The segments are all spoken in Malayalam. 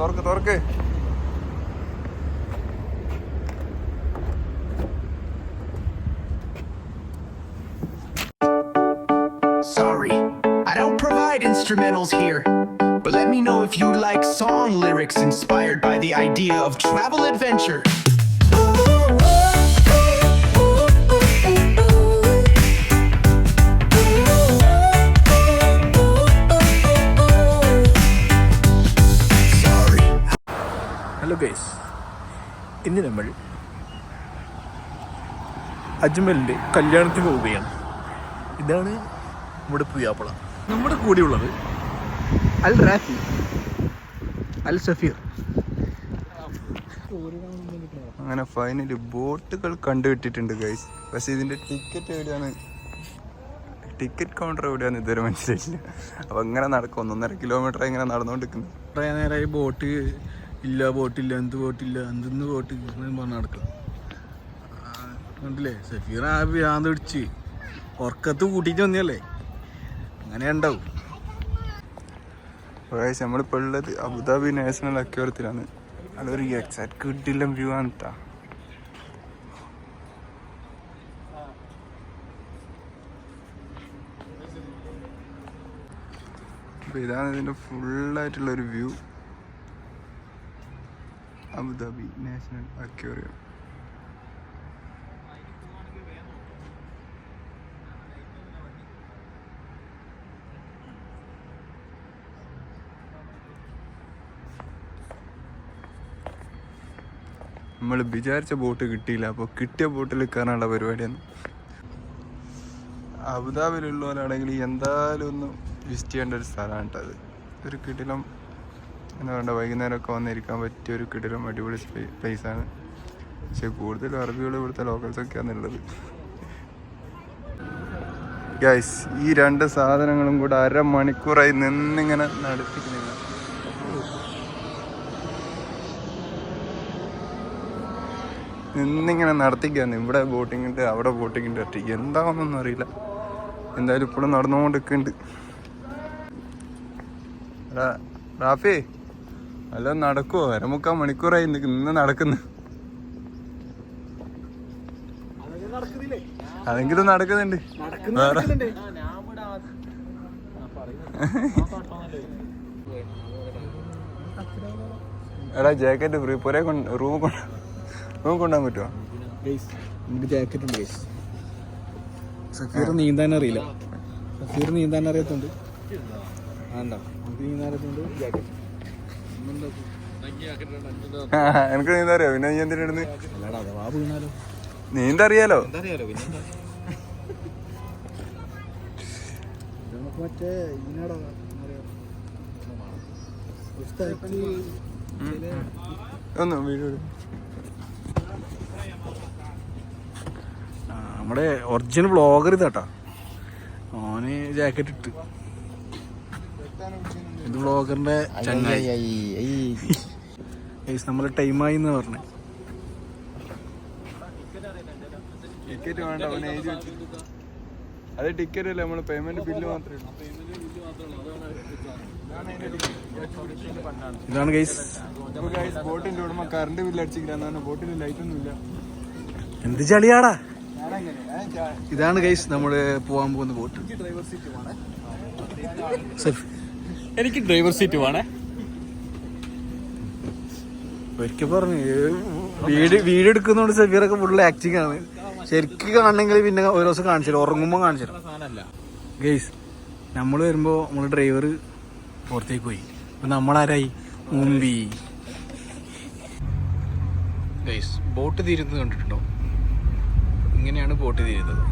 തുറക്ക് തുറക്ക് Sorry, I don't provide instrumentals here. But let me know if you like song lyrics inspired by the idea of travel adventure. Hello guys. ഇന്ന് നമ്മൾ അജ്മലിന്റെ കല്യാണത്തിന് പോവുകയാണ്. ഇതാണ് നമ്മുടെ പുയ്യാപ്പള. നമ്മുടെ കൂടെയുള്ളത് അൽ റാഫി അൽ സഫീർ. അങ്ങനെ ഫൈനലി ബോട്ടുകൾ കണ്ടുകിട്ടിട്ടുണ്ട് ഗൈസ് പക്ഷേ ഇതിന്റെ ടിക്കറ്റ് എവിടെയാണ്? ടിക്കറ്റ് കൗണ്ടർ എവിടെയാണ് ഇതുവരെ മനസ്സിലായില്ല അപ്പം ഇങ്ങനെ നടക്കും. ഒന്നൊന്നര കിലോമീറ്റർ ഇങ്ങനെ നടന്നുകൊണ്ടിരിക്കുന്നു. കുറേ നേരമായി ബോട്ട് ഇല്ല ബോട്ടില്ല എന്ത് ബോട്ടില്ല എന്തെന്ന് ബോട്ട് പറഞ്ഞ് നടക്കും കണ്ടില്ലേ? സഫീർ ആ ഭ്രാന്ത് പിടിച്ച്. ഉറക്കത്ത് കൂട്ടിയിട്ട് വന്നല്ലേ അങ്ങനെ ഉണ്ടാവും. പ്രാവശ്യം നമ്മളിപ്പോൾ ഉള്ളത് അബുദാബി നാഷണൽ അക്യൂറത്തിലാണ് അതൊരു എക്സാക്ട് കിട്ടില്ല വ്യൂ ആണ് ട്ടാ. അപ്പൊ ഇതാണ് ഇതിന്റെ ഫുള്ളായിട്ടുള്ളൊരു view Abu Dhabi national aquarium നമ്മൾ വിചാരിച്ച ബോട്ട് കിട്ടിയില്ല അപ്പോൾ കിട്ടിയ ബോട്ടിൽ കയറാനുള്ള പരിപാടിയാണ്. അബുദാബിയിലുള്ളവരാണെങ്കിൽ എന്തായാലും ഒന്ന് വിസിറ്റ് ചെയ്യേണ്ട ഒരു സ്ഥലമാണ് കേട്ടോ അത് ഒരു കിടിലം എന്താ പറയുക വൈകുന്നേരമൊക്കെ വന്നിരിക്കാൻ പറ്റിയ ഒരു കിടിലും അടിപൊളി പ്ലേസ് ആണ്. പക്ഷെ കൂടുതൽ അറബികൾ ഇവിടുത്തെ ലോക്കൽസ് ഒക്കെ ഉള്ളത്. ഗൈസ് ഈ രണ്ട് സാധനങ്ങളും കൂടെ അരമണിക്കൂറായി നിന്നിങ്ങനെ നടത്തിക്കുന്നില്ല നിന്നിങ്ങനെ നടത്തിക്കാന്ന് ഇവിടെ ബോട്ടിംഗ് ഉണ്ട് അവിടെ ബോട്ടിംഗ് ഉണ്ട്. ഒറ്റ എന്താണെന്നൊന്നും അറിയില്ല. എന്തായാലും ഇപ്പോഴും നടന്നുകൊണ്ടിരിക്കുന്നുണ്ട്. റാഫി അല്ല നടക്കുവോ? അരമുക്കാൽ മണിക്കൂറായി ഇന്ന് നിന്ന് നടക്കുന്നു. അതെങ്കിലും നടക്കുന്നുണ്ട്. വേറെ എടാ ജാക്കറ്റ് ഫ്രീ പോരെ കൊണ്ട് റൂം കൊണ്ട് റൂം കൊണ്ടുപോകാൻ പറ്റുമോ ജാക്കറ്റ് ഉണ്ട് സഫീർ നീന്താൻ അറിയില്ല. സഫീർ നീന്താൻ അറിയത്തുണ്ട്. വേണ്ട നമുക്ക് നീന്താൻ അറിയാത്തോണ്ട്. ജാക്കറ്റ് എനിക്ക് നീന്താ അറിയോ പിന്നെ നീ എന്തിനാ നീന്തറിയാലോ? എന്താ? അറിയാലോ മറ്റേ ഇതിനാടാ ഒന്ന് വീഡിയോ ആ, നമ്മുടെ ഒറിജിനൽ ബ്ലോഗർ ഇതാട്ടാ. ഓന് ജാക്കറ്റ് ഇട്ട് ഇത് വ്ളോഗറിന്റെ ചങ്ങായി. ഗൈസ് നമ്മളെ ടൈമായി എന്ന് പറഞ്ഞേ. ടിക്കറ്റ് വേണ്ട അവനെ എഴുതി അത് ടിക്കറ്റ് അല്ല നമ്മൾ പേയ്മെന്റ് ബില്ല് മാത്രമേ ഇതാണ് ഗൈസ് ബോട്ടിന്റെ ഉടമ കറണ്ട് ബില്ല് അടിച്ചില്ല ബോട്ടിന് ലൈറ്റ് ഒന്നും ഇല്ല. എന്ത് ചളിയാടാ? ഞാൻ ഇതാണ് ഗൈസ് നമ്മൾ പോവാൻ പോകുന്ന ബോട്ട് സെഫ് എനിക്ക് ഡ്രൈവർ സീറ്റ് വേണേ. ഒരിക്കൽ പറഞ്ഞു വീട് വീട് എടുക്കുന്നോണ്ട് സഫീറൊക്കെ ഫുള്ള് ആക്ടിങ് ആണ്. ശരിക്കും കാണണമെങ്കിൽ പിന്നെ ഒരു ദിവസം കാണിച്ചു ഉറങ്ങുമ്പോൾ കാണിച്ചു ഗെയ്സ് നമ്മൾ വരുമ്പോൾ നമ്മൾ ഡ്രൈവർ പുറത്തേക്ക് പോയി. അപ്പം നമ്മളാരായി? മുമ്പി. ഗെയ്സ് ബോട്ട് തീരുന്നത് കണ്ടിട്ടുണ്ടോ? ഇങ്ങനെയാണ് ബോട്ട് തീരുന്നത്.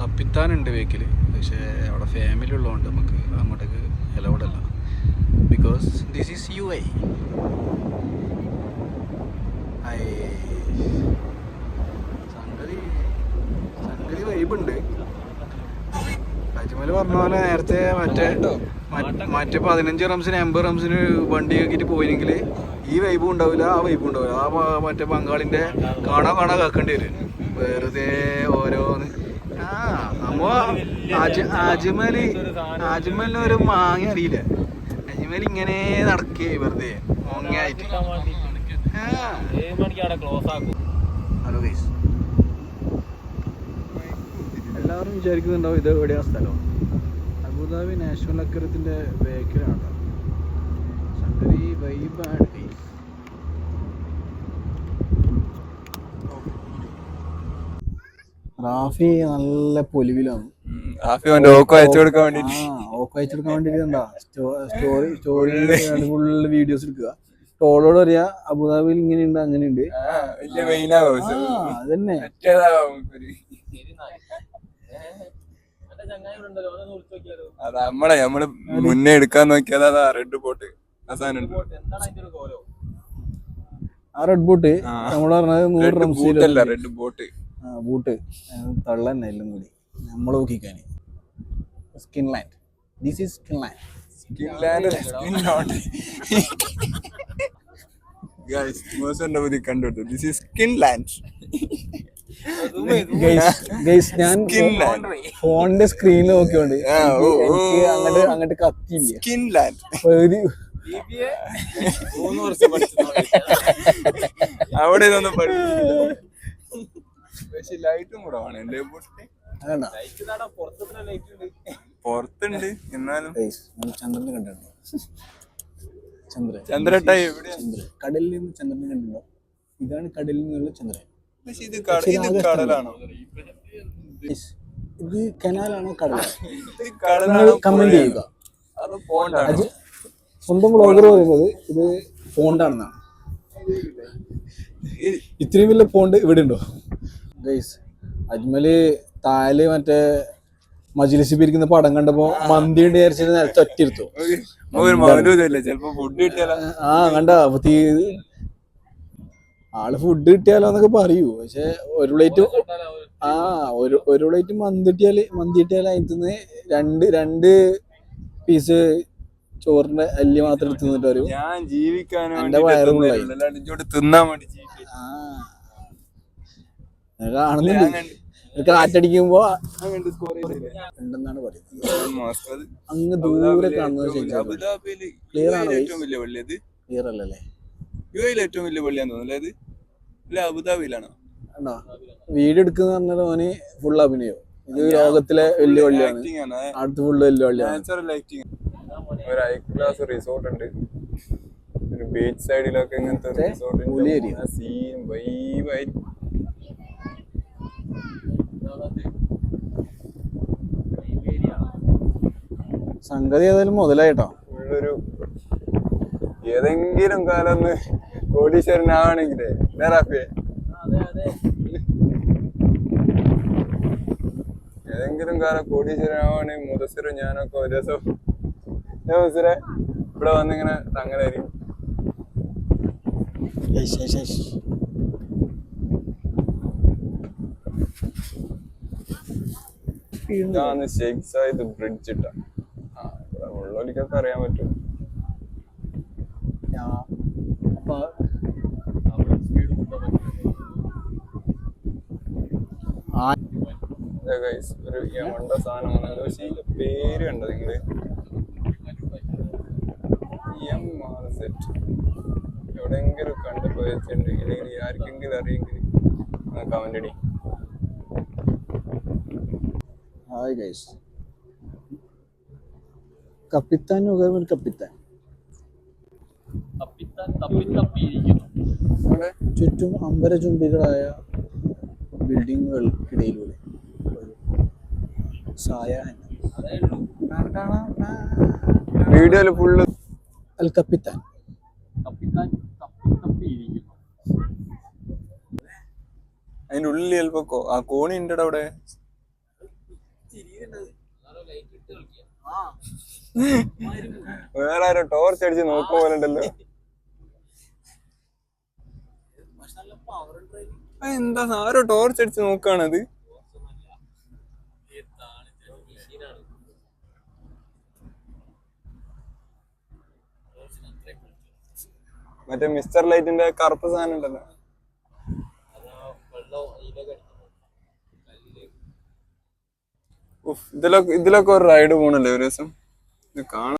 കപ്പിത്താനുണ്ട് ബേക്കിൽ പക്ഷേ അവിടെ ഫാമിലി ഉള്ളതുകൊണ്ട് നമുക്ക് അങ്ങോട്ടേക്ക് അലൗഡ് അല്ല. Because this is you I സംഗതി സംഗതി വൈബുണ്ട് അജ്മൽ പറഞ്ഞ പോലെ നേരത്തെ മറ്റേ മറ്റ്- പതിനഞ്ച് റംസിന് എൺപത് റംസിന് വണ്ടി ആക്കിയിട്ട് പോയില്ലെങ്കിൽ ഈ വൈബും ഉണ്ടാവില്ല ആ വൈബും ഉണ്ടാവില്ല ആ മറ്റേ ബംഗാളിന്റെ കാണാ കാണാ കേൾക്കേണ്ടി വരും. വെറുതെ ഓരോന്ന് ആ നമ്മ ആജ്- അജ്മലിന് ആജ്മലിന് ഒരു മാങ്ങ അറിയില്ല. അജ്മൽ ഇങ്ങനെ നടക്കേ വെറുതെ. ഹലോ ഗൈസ് എല്ലാവരും വിചാരിക്കുന്നുണ്ടാവും ഇത് എവിടെയാ സ്ഥലം. അബുദാബി നാഷണൽ അക്കരത്തിന്റെ ബേക്കിലാണ്. സംഗതി വൈബാണ് ഗൈസ് റാഫി നല്ല പൊലിവിലാണ്. ഹാഫി അവന്റെ ഓക്കോ അയച്ചു കൊടുക്കാൻ വേണ്ടിട്ട്. വേണ്ടിട്ട് എന്താ? സ്റ്റോറി സ്റ്റോറി ഫുള്ള് വീഡിയോസ് എടുക്കുക. ടോളോട് പറയാ അബുദാബിയിൽ ഇങ്ങനെയുണ്ട് അങ്ങനെയുണ്ട് വലിയ മെയിനാവും ആ അതന്നെ. അത് നമ്മളെ നമ്മൾ മുന്നേ എടുക്കാൻ നോക്കിയത് അതാ റെഡ് ബോട്ട് അവസാനം ആ റെഡ് ബോട്ട് നമ്മൾ പറഞ്ഞത് നൂറ് റംസ് ബൂട്ട് തള്ളന്നെ എല്ലാം കൂടി. നമ്മൾ നോക്കിക്കാൻ skin land this is skin land skin land skin lot guys മോശന്റെ ബുദ്ധി കണ്ടുപിടുത്തു this is skin land guys ഞാൻ ഫോണിന്റെ സ്ക്രീനിൽ നോക്കിയോണ്ട്. അങ്ങോട്ട് അങ്ങോട്ട് കത്തിയില്ല. സ്കിൻ ലാൻഡ് ഒരു മൂന്ന് വർഷം പഠിച്ചു അവിടെ ഇതൊന്നും പഠിച്ചില്ല പക്ഷെ ലൈറ്റും കൂടെ വേണം. പുറത്തുണ്ട്. എന്നാലും. ചന്ദ്രനെ കണ്ടിട്ടുണ്ടോ? ചന്ദ്രൻ. ചന്ദ്രട്ട ചന്ദ്രൻ. കടലിൽ നിന്ന് ചന്ദ്രനെ കണ്ടിട്ടുണ്ടോ? ഇതാണ് കടലിൽ നിന്നുള്ള ചന്ദ്രൻ. പക്ഷെ ഇത് കട- ഇത് കടലാണോ? ഇത് കനാലാണോ കടലാണോ? കമന്റ് ചെയ്യുക. സ്വന്തം ബ്ലോഗർ പറയുന്നത് ഇത് ഫോണ്ടാണെന്നാണ് ഇത്രയും വലിയ പോണ്ട് ഇവിടെ ഉണ്ടോ? ഗൈസ് അജ്മൽ താൽ മറ്റേ മജിലിസിൽ പിരിക്കുന്ന പടം കണ്ടപ്പോ മന്തി ഉണ്ട് വിചാരിച്ചിട്ട് നേരത്തെ കിട്ടിയാലോ? ആ കണ്ട? ആൾ ഫുഡ് കിട്ടിയാലോ എന്നൊക്കെ പറയൂ. പക്ഷെ ഒരു പ്ലേറ്റ് ആ ഒരു ഒരു പ്ലേറ്റ് മന്തി കിട്ടിയാൽ മന്തി കിട്ടിയാൽ അതിന് രണ്ട് രണ്ട് പീസ് ചോറിന്റെ അല്ലി മാത്രം എടുത്ത് നിന്നിട്ട് വരും. ഞാൻ ജീവിക്കാൻ എന്റെ വയറ് തിന്നാൻ വേണ്ടി കാറ്റടിക്കുമ്പോ ഉണ്ടെന്നാണ് പറയുന്നത്. അങ്ങ് ദൂരെ കാണുന്നത് Clear ആണോ? ഏറ്റവും വലിയ ക്ലിയർ അല്ലല്ലേ? യു എയിൽ ഏറ്റവും വലിയ തോന്നുന്നു അല്ലേ അബുദാബിയിലാണോ? വീഡിയോ എടുക്കുന്ന പറഞ്ഞാൽ ഓന് ഫുൾ അഭിനയോ? ഇത് ലോകത്തിലെ വലിയ ആണ്. അടുത്ത് ഫുള്ള് വലിയ ഒരു ഹൈ ക്ലാസ് റിസോർട്ട് ഉണ്ട്. ഒരു ബീച്ച് സൈഡിലൊക്കെ ഇങ്ങനത്തെ. റിസോർട്ട് സീൻ വൈബായി സംഗതി ഏതായാലും മുതലായിട്ടോ? ഒരു ഏതെങ്കിലും കാലം കോടീശ്വരനാവണെങ്കിലേ. റാഫിയെ? ഏതെങ്കിലും കാലം കോടീശ്വരനാവണെങ്കിൽ മുതസിറും ഞാനൊക്കെ ഒരു ദിവസം ഞാൻ ഇവിടെ വന്നിങ്ങനെ തങ്ങലായിരിക്കും ഇതാണ് ഷെയ്ഖ് സായിദ് ബ്രിഡ്ജ് ഇട്ട. ഉള്ളവർക്കൊക്കെ അറിയാൻ പറ്റും. ഒരു യമണ്ട സാധനമാണ് പക്ഷെ പേര് കണ്ടോ നിങ്ങൾ? എം ആർ സെറ്റ് എവിടെയെങ്കിലും കണ്ടപ്പോ വെച്ചിട്ടുണ്ടെങ്കിൽ ആർക്കെങ്കിലും അറിയെങ്കിൽ കമന്റ് അടി ഹായ് ഗൈസ് കപ്പിത്താൻ ഒരു കപ്പിത്താൻ അവിടെ ചുറ്റും അമ്പരചുംബികളായ ബിൽഡിങ്ങുകൾക്കിടയിലൂടെ സായാഹ്നം വീഡിയോയിൽ ഫുള്ള് അൽ കപ്പിത്താൻ. അതിന്റെ ഉള്ളിൽ ചിലപ്പോ ആ കോണി ഉണ്ട് അവിടെ. വേറെ ആരും ടോർച്ച് അടിച്ച് നോക്കുന്ന പോലെ ഉണ്ടല്ലോ. എന്താ ആരോ ടോർച്ച് അടിച്ച് നോക്കാണത്. മറ്റേ മിസ്റ്റർ ലൈറ്റിന്റെ കറുപ്പ് സാധനം ഉണ്ടല്ലോ. ഇതിലൊക്കെ ഇതിലൊക്കെ ഒരു റൈഡ് പോണല്ലേ ഒരു ദിവസം? കാണാൻ